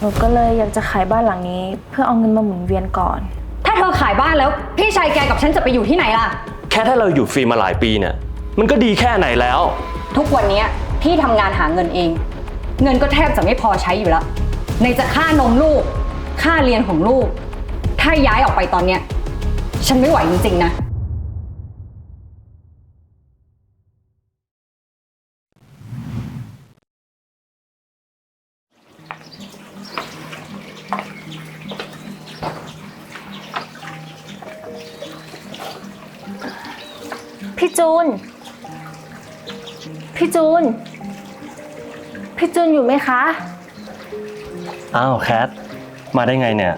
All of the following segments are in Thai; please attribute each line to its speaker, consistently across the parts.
Speaker 1: หนูก็เลยอยากจะขายบ้านหลังนี้ เพื่อเอาเงินมาหมุนเวียนก่อน
Speaker 2: ถ้าเธอขายบ้านแล้ว พี่ชายแกกับฉันจะไปอยู่ที่ไหนล่ะ
Speaker 3: แค่ถ้าเราอยู่ฟรีมาหลายปีเนี่ย มันก็ดีแค่ไหนแล้ว
Speaker 2: ทุกวันเนี้ยพี่ทำงานหาเงินเอง เงินก็แทบจะไม่พอใช้อยู่แล้ว ในจะค่านมลูก ค่าเรียนของลูก ถ้าย้ายออกไปตอนเนี้ย ฉันไม่ไหวจริงๆนะ
Speaker 1: พี่จูน พี่จูน พี่จูนอยู่ไหมคะ
Speaker 3: อ้าวแคท มาได้ไงเนี่ย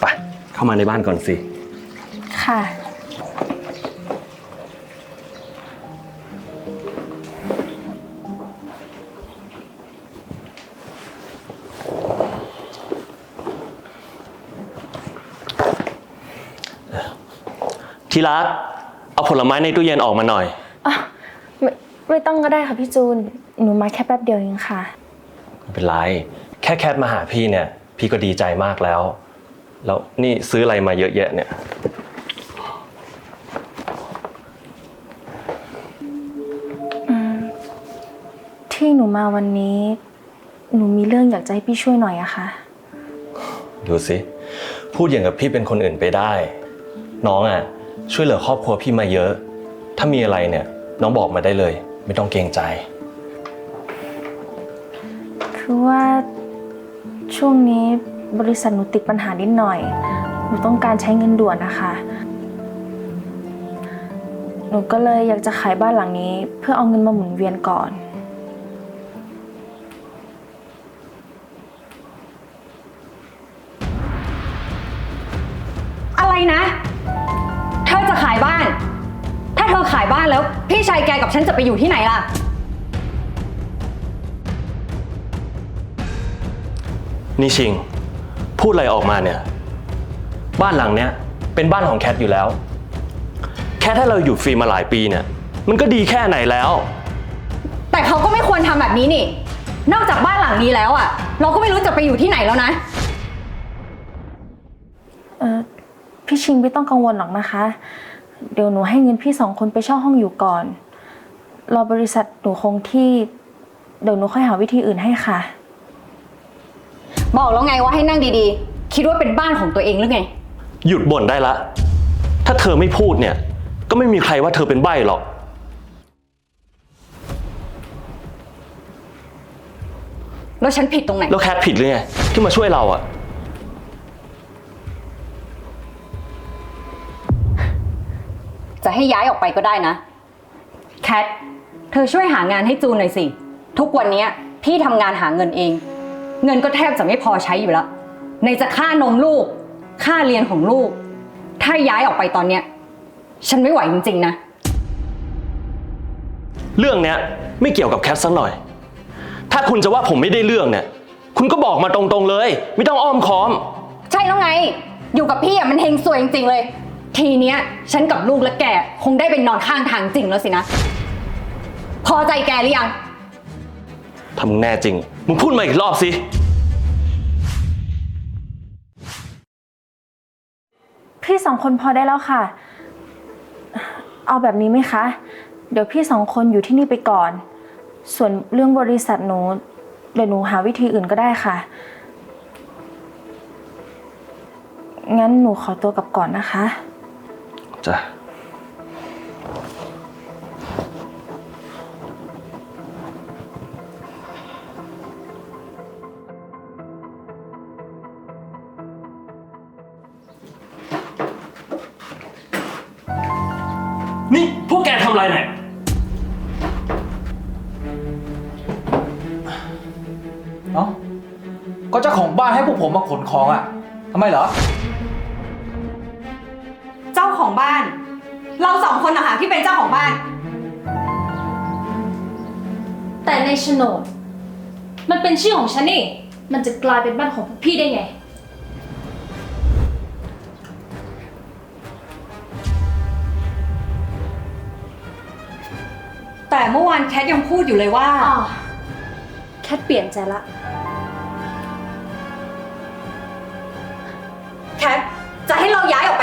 Speaker 3: ไป เข้ามาในบ้านก่อนสิ
Speaker 1: ค่ะ
Speaker 3: ที่รัก เอาผลไม้ในตู้เย็นออกมาหน่อย
Speaker 1: อะไม่ไม่ต้องก็ได้ค่ะพี่จูน หนูมาแค่แป๊บเดียวเองค่ะ
Speaker 3: ไม่เป็นไร แค่แคทมาหาพี่เนี่ย พี่ก็ดีใจมากแล้ว แล้วนี่ซื้ออะไรมาเยอะแยะเนี่ย
Speaker 1: ที่หนูมาวันนี้ หนูมีเรื่องอยากจะให้พี่ช่วยหน่อยอะค่ะ
Speaker 3: ดูสิ พูดอย่างกับพี่เป็นคนอื่นไปได้ น้องอะ ช่วยเหลือครอบครัวพี่มาเยอะ ถ้ามีอะไรเนี่ย น้องบอกมาได้เลย ไม่ต้องเกรงใจ
Speaker 1: คือว่าช่วงนี้บริษัทหนูติดปัญหานิดหน่อย หนูต้องการใช้เงินด่วนนะคะ หนูก็เลยอยากจะขายบ้านหลังนี้ เพื่อเอาเงินมาหมุนเวียนก่อน
Speaker 2: อะไรนะาเธอขายบ้านแล้ว พี่ชายแกกับฉันจะไปอยู่ที่ไหนล่ะ
Speaker 3: นี่ชิง พูดอะไรออกมาเนี่ย บ้านหลังเนี้ยเป็นบ้านของแคทอยู่แล้ว แค่ถ้าเราอยู่ฟรีมาหลายปีเนี่ย มันก็ดีแค่ไหนแล้ว
Speaker 2: แต่เขาก็ไม่ควรทำแบบนี้นี่ นอกจากบ้านหลังนี้แล้วอะ เราก็ไม่รู้จะไปอยู่ที่ไหนแล้วนะ
Speaker 1: เออพี่ชิงไม่ต้องกังวลหรอกนะคะ เดี๋ยวหนูให้เงินพี่สองคนไปเช่าห้องอยู่ก่อน รอบริษัทหนูคงที่ เดี๋ยวหนูค่อยหาวิธีอื่นให้ค่ะ
Speaker 2: บอกแล้วไงว่าให้นั่งดีๆ คิดว่าเป็นบ้านของตัวเองหรือไง
Speaker 3: หยุดบ่นได้ละ ถ้าเธอไม่พูดเนี่ย ก็ไม่มีใครว่าเธอเป็นใบ้หรอก
Speaker 2: แล้วฉันผิดตรงไหน
Speaker 3: แล้วแคทผิดหรือไงที่มาช่วยเราอะ
Speaker 2: จะให้ย้ายออกไปก็ได้นะ แคท เธอช่วยหางานให้จูนหน่อยสิ ทุกวันเนี้ยพี่ทำงานหาเงินเอง เงินก็แทบจะไม่พอใช้อยู่แล้ว ในจะค่านมลูก ค่าเรียนของลูก ถ้าย้ายออกไปตอนเนี้ย ฉันไม่ไหวจริงๆนะ
Speaker 3: เรื่องเนี้ยไม่เกี่ยวกับแคทสักหน่อย ถ้าคุณจะว่าผมไม่ได้เรื่องเนี่ย คุณก็บอกมาตรงๆเลย ไม่ต้องอ้อมค้อม
Speaker 2: ใช่แล้วไง อยู่กับพี่อะมันเฮงสวยจริงๆเลย ทีเนี้ยฉันกับลูกและแกคงได้เป็นนอนข้างทางจริงแล้วสินะ พอใจแกหรือยัง
Speaker 3: ถ้ามึงแน่จริง มึงพูดมาอีกรอบสิ
Speaker 1: พี่สองคนพอได้แล้วค่ะ เอาแบบนี้ไหมคะ เดี๋ยวพี่สองคนอยู่ที่นี่ไปก่อน ส่วนเรื่องบริษัทหนูเดี๋ยวหนูหาวิธีอื่นก็ได้ค่ะ งั้นหนูขอตัวกลับก่อนนะคะ
Speaker 3: จ้ะนี่พวกแกทำอะไรเนี่ย
Speaker 4: เอ้าก็เจ้าของบ้านให้พวกผมมาขนของอะทำไมเหรอ
Speaker 2: เจ้า ของบ้าน เราสองคนนะคะที่เป็นเจ้าของบ้าน
Speaker 5: แต่ในโฉนด มันเป็นชื่อของฉันนี่ มันจะกลายเป็นบ้านของพวกพี่ได้ไง
Speaker 2: แต่เมื่อวานแคทยังพูดอยู่เลยว่า
Speaker 5: อ๋อแค่เปลี่ยนใจละ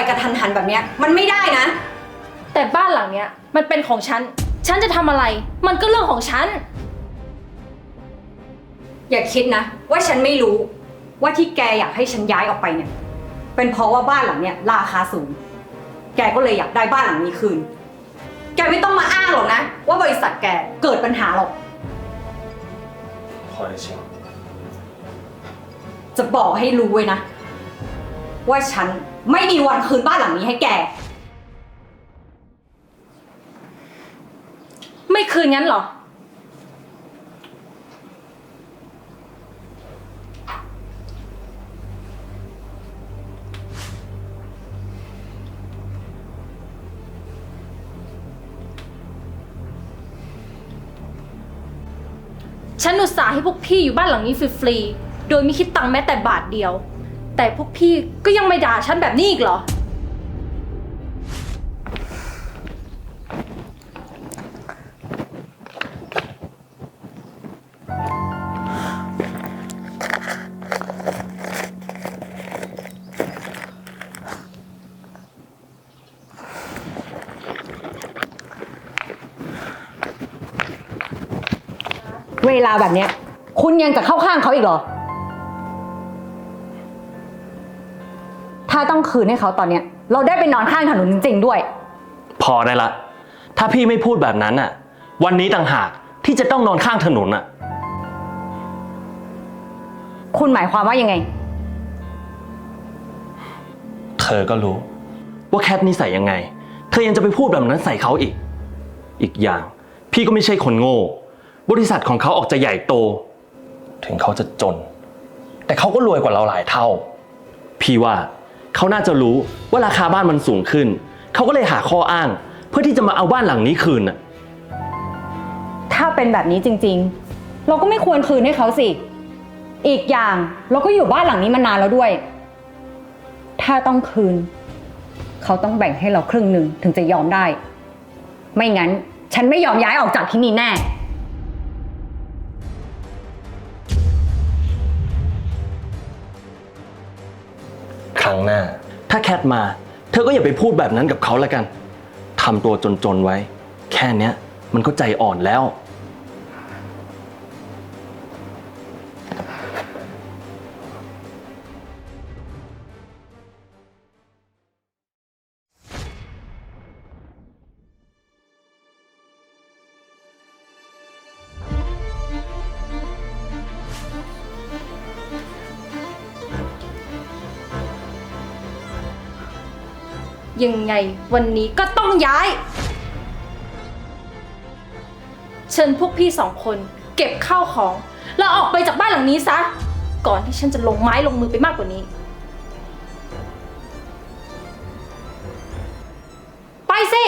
Speaker 2: กระทันหันแบบเนี้ยมันไม่ได้นะ
Speaker 5: แต่บ้านหลังเนี้ยมันเป็นของฉัน ฉันจะทำอะไร มันก็เรื่องของฉัน
Speaker 2: อย่าคิดนะ ว่าฉันไม่รู้ว่าที่แกอยากให้ฉันย้ายออกไปเนี่ย เป็นเพราะว่าบ้านหลังเนี้ยราคาสูง แกก็เลยอยากได้บ้านหลังนี้คืน แกไม่ต้องมาอ้างหรอกนะ ว่าบริษัทแกเกิดปัญหาหรอก
Speaker 3: พอเลยชิง
Speaker 2: จะบอกให้รู้ไว้นะ ว่าฉันไม่มีวันคืนบ้านหลังนี้ให้แก
Speaker 5: ไม่คืนงั้นเหรอ ฉันอุตส่าห์ให้พวกพี่อยู่บ้านหลังนี้ฟรีๆ โดยไม่คิดตังค์แม้แต่บาทเดียว แต่พวกพี่ก็ยังไม่ด่าฉันแบบนี้อีกเหรอ
Speaker 2: เวลาแบบเนี้ย คุณยังจะเข้าข้างเขาอีกเหรอ คืนให้เขาตอนเนี้ย เราได้ไปนอนข้างถนนจริง ๆ ด้วย
Speaker 3: พอได้ละ ถ้าพี่ไม่พูดแบบนั้นอะ วันนี้ต่างหากที่จะต้องนอนข้างถนนอะ
Speaker 2: คุณหมายความว่ายังไง
Speaker 3: เธอก็รู้ ว่าแคทนิสัยยังไง เธอยังจะไปพูดแบบนั้นใส่เขาอีก อีกอย่าง พี่ก็ไม่ใช่คนโง่ บริษัทของเขาออกจะใหญ่โต ถึงเขาจะจน แต่เขาก็รวยกว่าเราหลายเท่า พี่ว่า เขาน่าจะรู้ว่าราคาบ้านมันสูงขึ้น เขาก็เลยหาข้ออ้าง เพื่อที่จะมาเอาบ้านหลังนี้คืนน่ะ
Speaker 2: ถ้าเป็นแบบนี้จริงๆ เราก็ไม่ควรคืนให้เขาสิ อีกอย่างเราก็อยู่บ้านหลังนี้มานานแล้วด้วย ถ้าต้องคืน เขาต้องแบ่งให้เราครึ่งหนึ่งถึงจะยอมได้ ไม่งั้น ฉันไม่ยอมย้ายออกจากที่นี่แน่
Speaker 3: มา เธอก็อย่าไปพูดแบบนั้นกับเขาละกันทำตัวจนๆไว้ แค่เนี้ยมันก็ใจอ่อนแล้ว
Speaker 5: ยังไงวันนี้ก็ต้องย้าย เชิญพวกพี่สองคน เก็บข้าวของ แล้วออกไปจากบ้านหลังนี้ซะ ก่อนที่ฉันจะลงไม้ลงมือไปมากกว่านี้ ไปสิ